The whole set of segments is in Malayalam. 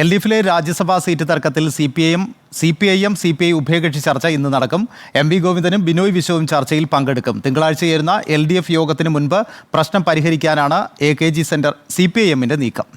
എൽ ഡി എഫിലെ രാജ്യസഭാ സീറ്റ് തർക്കത്തിൽ C P I M C P I M C P I ഉഭയകക്ഷി ചർച്ച ഇന്ന് നടക്കും. എം വി ഗോവിന്ദനും ബിനോയ് വിശ്വവും ചർച്ചയിൽ പങ്കെടുക്കും. തിങ്കളാഴ്ച ചേരുന്ന എൽ ഡി എഫ് യോഗത്തിന് മുൻപ് പ്രശ്നം പരിഹരിക്കാനാണ് A K G centre C P I എമ്മിന്റെ നീക്കം.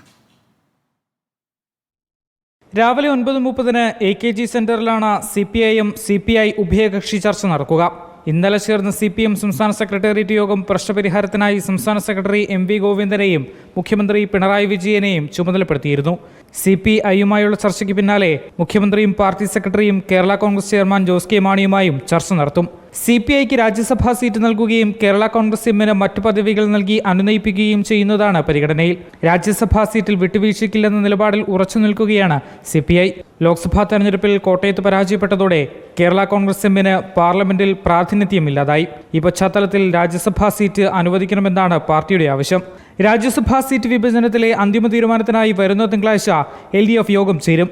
രാവിലെ ഒൻപത് മുപ്പതിന് A K G സെന്ററിലാണ് C P I M C P I ഉഭയകക്ഷി ചർച്ച നടക്കുക. ഇന്നലെ ചേർന്ന സി പി എം സംസ്ഥാന സെക്രട്ടേറിയറ്റ് യോഗം പ്രശ്നപരിഹാരത്തിനായി സംസ്ഥാന സെക്രട്ടറി എം വി ഗോവിന്ദനെയും മുഖ്യമന്ത്രി പിണറായി വിജയനെയും ചുമതലപ്പെടുത്തിയിരുന്നു. സി പി ഐയുമായുള്ള ചർച്ചയ്ക്ക് പിന്നാലെ മുഖ്യമന്ത്രിയും പാർട്ടി സെക്രട്ടറിയും Kerala Congress chairman Jose K മാണിയുമായും ചർച്ച നടത്തും. സി പി ഐക്ക് രാജ്യസഭാ സീറ്റ് നൽകുകയും കേരള കോൺഗ്രസ് എമ്മിന് മറ്റു പദവികൾ നൽകി അനുനയിപ്പിക്കുകയും ചെയ്യുന്നതാണ് പരിഗണനയിൽ. രാജ്യസഭാ സീറ്റിൽ വിട്ടുവീഴ്ചയ്ക്കില്ലെന്ന നിലപാടിൽ ഉറച്ചു നിൽക്കുകയാണ് സി പി ഐ ലോക്സഭാ തെരഞ്ഞെടുപ്പിൽ കോട്ടയത്ത് പരാജയപ്പെട്ടതോടെ കേരള കോൺഗ്രസ് എമ്മിന് പാർലമെന്റിൽ പ്രാതിനിധ്യമില്ലാതായി. ഈ പശ്ചാത്തലത്തിൽ രാജ്യസഭാ സീറ്റ് അനുവദിക്കണമെന്നാണ് പാർട്ടിയുടെ ആവശ്യം. രാജ്യസഭാ സീറ്റ് വിഭജനത്തിലെ അന്തിമ തീരുമാനത്തിനായി വരുന്ന തിങ്കളാഴ്ച എൽ ഡി എഫ് യോഗം ചേരും.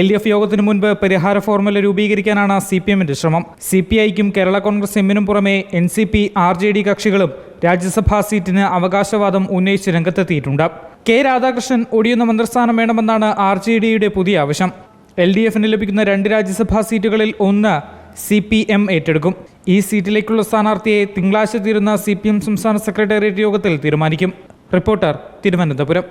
എൽ ഡി എഫ് യോഗത്തിന് മുൻപ് പരിഹാര ഫോർമുല രൂപീകരിക്കാനാണ് സി പി എമ്മിന്റെ ശ്രമം. സി പി ഐക്കും കേരള കോൺഗ്രസ് എമ്മിനും പുറമെ N C P R J D കക്ഷികളും രാജ്യസഭാ സീറ്റിന് അവകാശവാദം ഉന്നയിച്ച് രംഗത്തെത്തിയിട്ടുണ്ട്. കെ രാധാകൃഷ്ണൻ ഒടിയുന്ന മന്ത്രിസ്ഥാനം വേണമെന്നാണ് ആർ ജെ ഡിയുടെ പുതിയ ആവശ്യം. എൽ ഡി എഫിന് ലഭിക്കുന്ന രണ്ട് രാജ്യസഭാ സീറ്റുകളിൽ ഒന്ന് സി പി എം ഏറ്റെടുക്കും. ഈ സീറ്റിലേക്കുള്ള സ്ഥാനാർത്ഥിയെ തിങ്കളാഴ്ച തീരുന്ന സി പി എം സംസ്ഥാന സെക്രട്ടേറിയറ്റ് യോഗത്തിൽ തീരുമാനിക്കും. റിപ്പോർട്ടർ തിരുവനന്തപുരം.